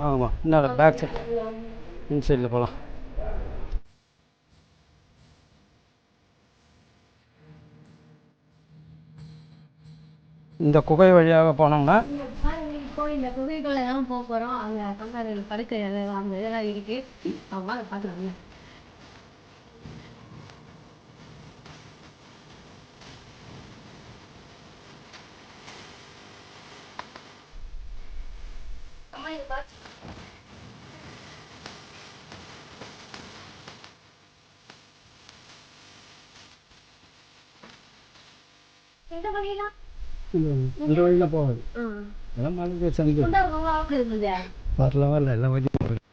ஆமாம் இன்னும் back side இன் சைடில் போகலாம் இந்த குகை வழியாக போனோம்னா? இந்த குகைக்குள்ளே தான் போக போகிறோம் அங்கே படுக்கை அங்கே இதெல்லாம் இருக்குது அவங்க அதை Ini apa? Hmm. Ini apa? Ini apa? Ini apa? Ini apa? Ini apa? Ini apa? Ini apa?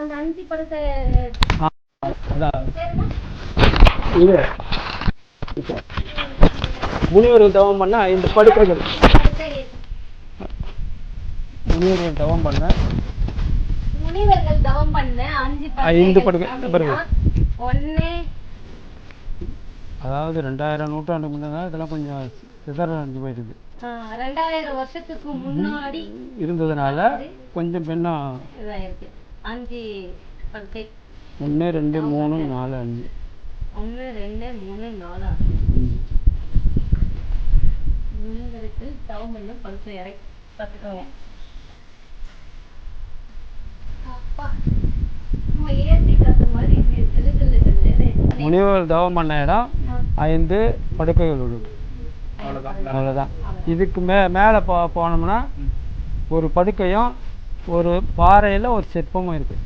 அந்த அஞ்சு இது. முனிவர்கள் தவம் பண்ண ஐந்து படுக்கைகள். படுக்கை முனிவர்கள் தவம் பண்ண முனிவர்கள் தவம் பண்ண அஞ்சு ஐந்து படுக்கை பாருங்க. அதாவது ரெண்டாயிரம் நூற்றாண்டு முன்னதான் இதெல்லாம் கொஞ்சம் சிதறடைஞ்சு போயிருக்கு ரெண்டாயிரம் வருஷத்துக்கு முன்னாடி இருந்ததுனால கொஞ்சம் பின்னம் இதாயிருக்கு. அஞ்சு படுக்கை ஒன்று ரெண்டு மூணு நாலு அஞ்சு. ஒன்று ரெண்டு மூணு நாலு ம். முனிவருக்கு தவம் பண்ண படுக்கை இறை பார்த்துக்கோங்க. முனிவர்கள் தவம் பண்ண இடம் ஐந்து படுக்கைகள் உள்ளது அவ்வளோதான் இதுக்கு மே மேலே போ போனோம்னா ஒரு படுக்கையும் ஒரு பாறையில் ஒரு சிற்பமும் இருக்குது